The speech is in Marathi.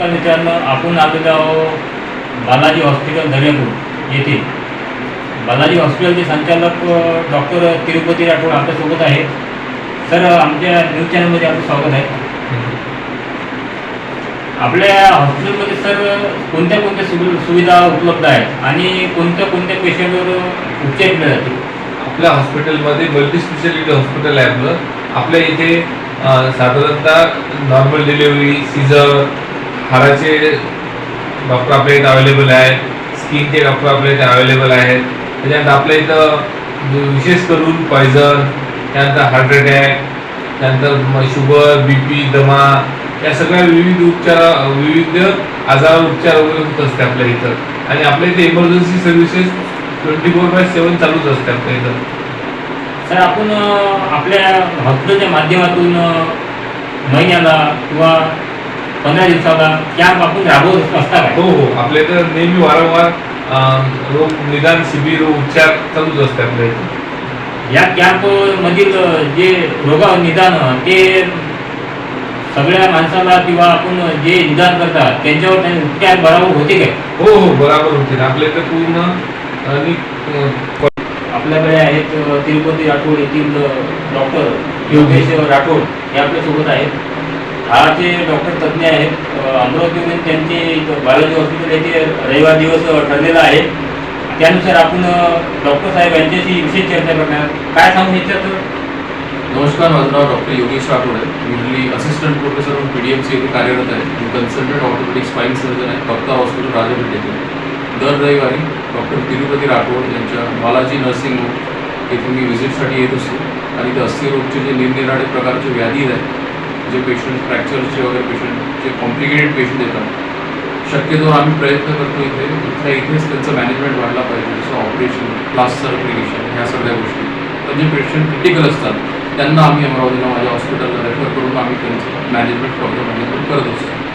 नमस्कार मित्रांनो आपण आलेलो आहोत बालाजी हॉस्पिटल दर्यापूर येथे बालाजी हॉस्पिटलचे संचालक डॉक्टर तिरुपती राठोड आपल्यासोबत आहे सर आमच्या न्यूज चॅनलमध्ये आपलं स्वागत आहे. आपल्या हॉस्पिटलमध्ये सर कोणत्या कोणत्या सुवि सुविधा उपलब्ध आहेत आणि कोणत्या कोणत्या पेशंटवर उपचार केले जाते आपल्या हॉस्पिटलमध्ये मल्टी स्पेशालिटी हॉस्पिटल आहे आपलं. आपल्या इथे साधारणतः नॉर्मल डिलेवरी सीझर हाडाचे डॉक्टर आपल्या इथं अवेलेबल आहेत. स्किनचे डॉक्टर आपल्या इथे अवेलेबल आहेत. त्याच्यानंतर आपल्या इथं विशेष करून पॉयझन त्यानंतर हार्ट अटॅक त्यानंतर शुगर बी पी दमा या सगळ्या विविध उपचार विविध आजार उपचार वगैरे होत असते आपल्या इथं. आणि आपल्या इथे emergency services twenty four by seven चालूच असते आपल्या इथं. सर आपण आपल्या हॉस्पिटलच्या माध्यमातून महिन्याला किंवा पंधरा दिवसाला कॅम्प आपण राबवत असता काय हो हो. आपल्या इथं नेहमी वारंवार अं, रोग निदान शिबिर उपचार चालूच असते आपल्या इथं या कॅम्प मधील जे रोगा निदान ते सगळ्या माणसाला किंवा आपण जे निदान करतात त्यांच्यावर त्यांचे उपचार बरोबर होते काय? हो हो. बरोबर होते. आपल्या इथं पूर्ण आणि अं, आपल्याकडे आहेत अ, तिरुपती राठोड येथील डॉक्टर योगेश राठोड. हे आपल्यासोबत आहेत. हा जे डॉक्टर तज्ज्ञ आहेत. अ, अमरावतीमधून त्यांचे बालाजी हॉस्पिटल येथे रविवार दिवस ठरलेला आहे. त्यानुसार आपण डॉक्टर साहेब यांच्याशी विशेष चर्चा करणार. काय सांगू इच्छित नमस्कार माझं नाव डॉक्टर योगेश राठोड आहे. मी असिस्टंट प्रोफेसर म्हणून पी डी एम सी येथे कार्यरत आहे. मी कन्सल्टंट ऑर्थोपेडिक स्पाईन सर्जन आहे. फक्त हॉस्पिटल राजापेठ येथे दर रविवारी डॉक्टर तिरुपती राठोड यांच्या बालाजी नर्सिंग होम येथे मी व्हिजिटसाठी येत असतो. आणि ते अस्थिरोगचे जे निरनिराळे प्रकारचे व्याधी आहेत जे पेशंट फ्रॅक्चरचे वगैरे पेशंट जे कॉम्प्लिकेटेड पेशंट येतात शक्यतो आम्ही प्रयत्न करतो इथे इथल्या इथेच त्यांचं मॅनेजमेंट वाढला पाहिजे जसं ऑपरेशन प्लास्टर सर्टिफिकेशन ह्या सगळ्या गोष्टी. तर जे पेशंट क्रिटिकल असतात त्यांना आम्ही अमरावतीला माझ्या हॉस्पिटलला रेफर करून आम्ही त्यांचं मॅनेजमेंट प्रॉब्लेम मॅनेजमेंट करत असतो.